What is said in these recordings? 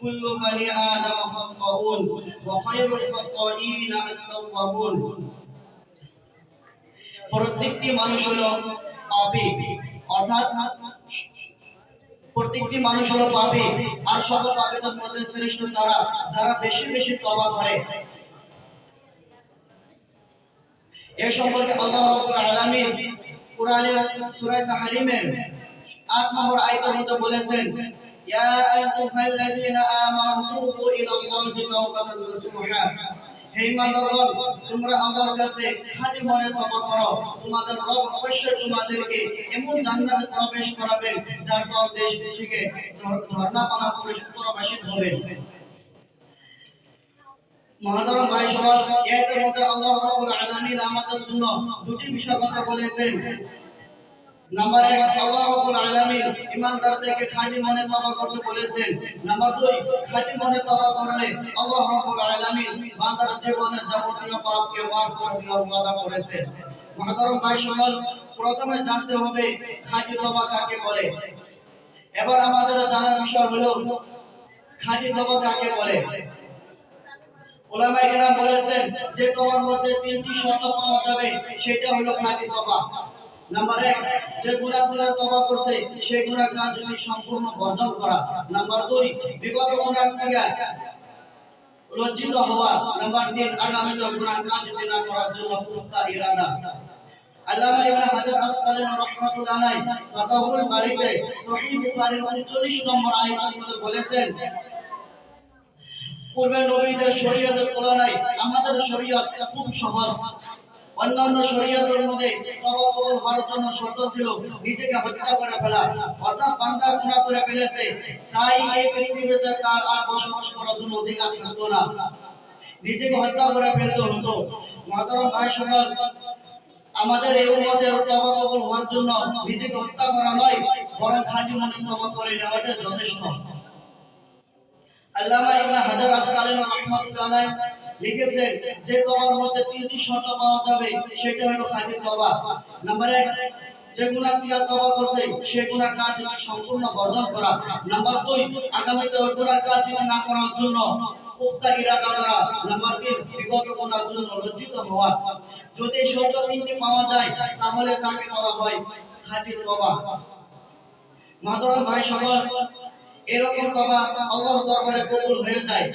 كل بني آدم خطاؤون وخير الخطائين التوابون প্রত্যেকটি মানুষ হলো পাপী অর্থাৎ প্রত্যেকটি মানুষ হলো পাপী আর সকল পাপীদের মধ্যে শ্রেষ্ঠ তারা যারা বেশি বেশি তওবা করে এ সম্পর্কে আল্লাহ রাব্বুল আলামিন কোরআনে সূরা তাহরিমের 8 নম্বর আয়াতের মধ্যে বলেছেন ইয়া আইয়ুহাল্লাযীনা আমানু তুবু ইলাল্লাহি তাওবাতান নাসুহা হে ইমানদারগণ, তোমরা আল্লাহর কাছে খাঁটি মনে তওবা করো। তোমাদের রব অবশ্যই তোমাদেরকে এমন জান্নাতে প্রবেশ করাবেন, যার তল দেশ থেকে ঝর্ণা পানা প্রবাসিত হবে। মহাদরম ভাই সবার এর মধ্যে আল্লাহ রাব্বুল আলামিন আমাদের জন্য দুটি বিষয় কথা বলেছেন। নাম্বার এক, আল্লাহ রাব্বুল আলামিন ইমানদারদেরকে খাঁটি মনে তওবা করতে বলেছেন। নাম্বার দুই, খাঁটি মনে তওবা করলে আল্লাহ রাব্বুল আলামিন বান্দার জীবনের যাবতীয় পাপকে মাফ করে দেওয়ার ওয়াদা করেছেন। মহাদরম ভাই সকল, প্রথমে জানতে হবে খাঁটি তওবা কাকে বলে। এবার আমাদের জানার বিষয় হলো, খাঁটি তওবা কাকে বলে? ওলামায়ে কেরাম বলেছেন, যে তোমার মধ্যে তিনটি শর্ত পাওয়া যাবে, সেটা হলো খাঁটি তওবা নাম্বার এক, যে গুনাহ তওবা করছে, সেই গুনাহ কাজটি সম্পূর্ণ বর্জন করা। নাম্বার দুই, বিগত গুনাহ থেকে লজ্জিত হওয়া। নাম্বার তিন, আগামীতে গুনাহ কাজটি না করার জন্য পুখতা ইরাদা। আল্লামা ইবনে হাজার রাহমাতুল্লাহ আলাইহি ফাতাহুল বারীতে সহিহ বুখারীর 39 নম্বর আয়াতের মধ্যে বলেছেন, পূর্বে নবীদের শরীয়তের তুলনায় আমাদের শরীয়ত খুব সহজ। অন্যান্য শরীয়তের মধ্যে তওবা কবুল হওয়ার জন্য শর্ত ছিল, নিজেকে হত্যা করে ফেলা। অর্থাৎ বান্দা গুনাহ করে ফেলেছে, তাই এই পৃথিবীতে তার আর বসবাস করার জন্য অধিকার থাকতো না। নিজেকে হত্যা করে ফেলতে হতো। মহতরম ভাই সকল, আমাদের এই উম্মতের তওবা কবুল হওয়ার জন্য নিজেকে হত্যা করা নয়, বরং খাঁটি মনে তওবা করে নেওয়াটা যথেষ্ট। আল্লামা ইবনে হাজার আসকালানি রাহমাতুল্লাহ আলাইহি লিখেছেন যে তওবার মধ্যে তিনটি শর্ত পাওয়া যাবে, সেটা হলো খাঁটি তওবা। নাম্বার 1 যে গুনাহ দিয়া তওবা করছে সেই গুনাহ কাজ সম্পূর্ণ বর্জন করা। নাম্বার 2 আগামীতে ওই গুনাহ কাজ না করার জন্য পুখতা ইরাদা করা। নাম্বার 3 বিগত গুনার জন্য লজ্জিত হওয়া। যদি শর্ত তিনটি পাওয়া যায়, তাহলে তাকে বলা হয় খাঁটি তওবা। মাদর ভাই সকল এরকম তবা আল্লাহর দরবারে কবুল হয়ে যায়।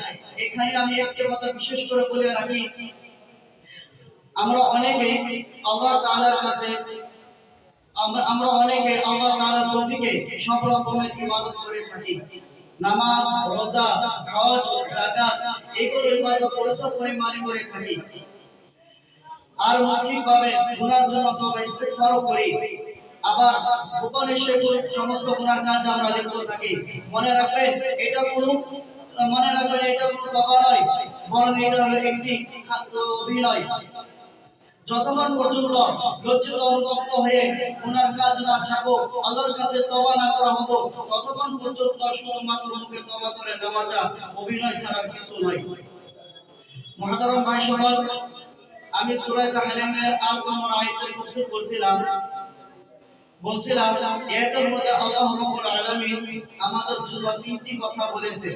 এখানে আমি একটা কথা বিশেষ করে বলে রাখি। আমরা অনেকে আল্লাহ তাআলার কাছে আমরা অনেকে আল্লাহ তাআলার তৌফিকে সব রকমের ইবাদত করে থাকি। নামাজ, রোজা, হজ, যাকাত, এগুলো ইবাদত পরিশ্রম পরিমাণে করে থাকি। আর মৌখিকভাবে গুনার জন্য তবা ইস্তেগফারও করি। আবার গোপনে সেগুলো সমস্ত গুনার কাজ আমরা লিপ্ত থাকি। মনে রাখবেন, এটা কোনো, মনে রাখবেন এটা কোনো তবা নয়, বরং এটা হলো একটি অভিনয়। যতক্ষণ পর্যন্ত লজ্জিত অনুতপ্ত হয়ে ওনার কাজ না ছাড়বো, আল্লাহর কাছে তবা না করা হব, ততক্ষণ পর্যন্ত শুধুমাত্র মুখে তবা করে নেওয়াটা অভিনয় ছাড়া কিছু নয়। মহাদরম ভাই সকল, আমি সূরা তাহরিমের 8 নম্বর আয়াতের তাফসীর বলছিলাম বলছিলাম এর মধ্যে আল্লাহ রাব্বুল আলামিন আমাদের জন্য তিনটি কথা বলেছে।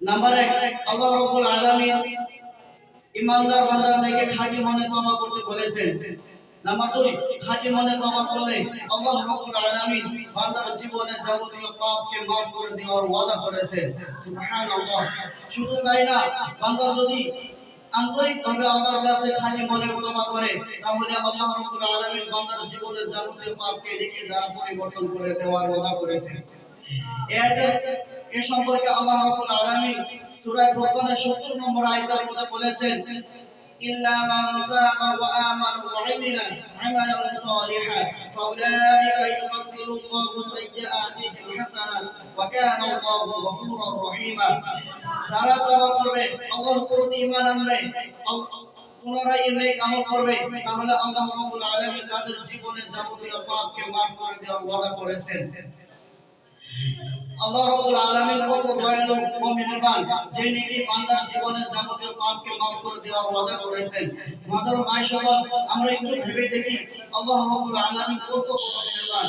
নাম্বার 1 আল্লাহ রাব্বুল আলামিন ইমানদার বান্দাদেরকে খাঁটি মনে তওবা করতে বলেছেন। নাম্বার 2 খাঁটি মনে তওবা করলে আল্লাহ রাব্বুল আলামিন বান্দার জীবনে যাবতীয় পাপকে maaf করে দেওয়ার ওয়াদা করেছেন। সুবহানাল্লাহ। শুধু তাই না, বান্দা যদি আন্তরিক ভাবে আল্লাহর কাছে খাঁটি মনে ক্ষমা করে, তাহলে আল্লাহ রাব্বুল আলামিন বান্দার জীবনের যাবতীয় পাপকে নেকি দান পরিবর্তন করে দেওয়ার ওয়াদা করেছেন। এদের এ সম্পর্কে আল্লাহ রাব্বুল আলামিন সূরা ফুরকানের 70 নম্বর আয়াতের মধ্যে বলেছেন, ইল্লা মান তাবা ওয়া আমানা ওয়া আমিলা আমালান সালিহা ফাউলাইকা ইউবদদিলু সাইয়্যাতি হাসানা ওয়া কানা আল্লাহু গফুরুর রহিমা। যারা তওবা করবে, আল্লাহর প্রতি ঈমান আনবে পুনরায় এই নেক আমল করবে, তাহলে আল্লাহ রাব্বুল আলামিন তাদের জীবনের যাবতীয় পাপকে maaf করে দেওয়ার ওয়াদা করেছেন। আল্লাহ রাব্বুল আলামিন কত দয়ালু ও মেহেরবান, যে নাকি বান্দার জীবনের যাবতীয় পাপকে maaf করে দেওয়ার ওয়াদা করেছেন। মাদার ভাই সকল আমরা একটু ভেবে দেখি, আল্লাহ রাব্বুল আলামিন কত মেহেরবান।